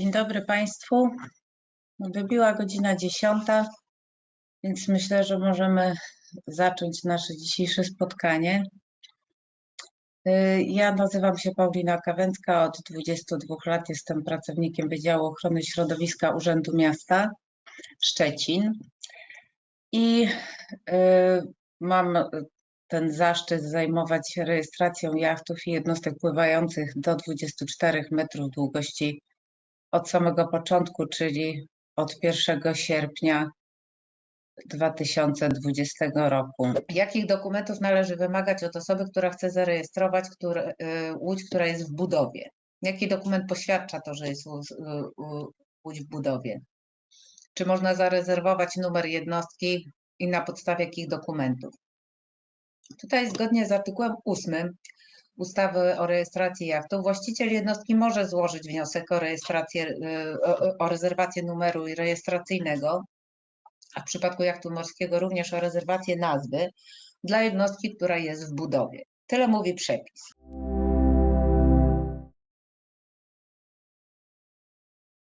Dzień dobry Państwu. Wybiła godzina 10, więc myślę, że możemy zacząć nasze dzisiejsze spotkanie. Y, Ja nazywam się Paulina Kawęcka, od 22 lat jestem pracownikiem Wydziału Ochrony Środowiska Urzędu Miasta Szczecin i y, mam ten zaszczyt zajmować się rejestracją jachtów i jednostek pływających do 24 metrów długości od samego początku, czyli od 1 sierpnia 2020 roku. Jakich dokumentów należy wymagać od osoby, która chce zarejestrować które, y, łódź, która jest w budowie? Jaki dokument poświadcza to, że jest y, łódź w budowie? Czy można zarezerwować numer jednostki i na podstawie jakich dokumentów? Tutaj zgodnie z artykułem 8 ustawy o rejestracji jachtów właściciel jednostki może złożyć wniosek o rejestrację, y, o, o rezerwację numeru rejestracyjnego, a w przypadku jachtu morskiego również o rezerwację nazwy dla jednostki, która jest w budowie. Tyle mówi przepis.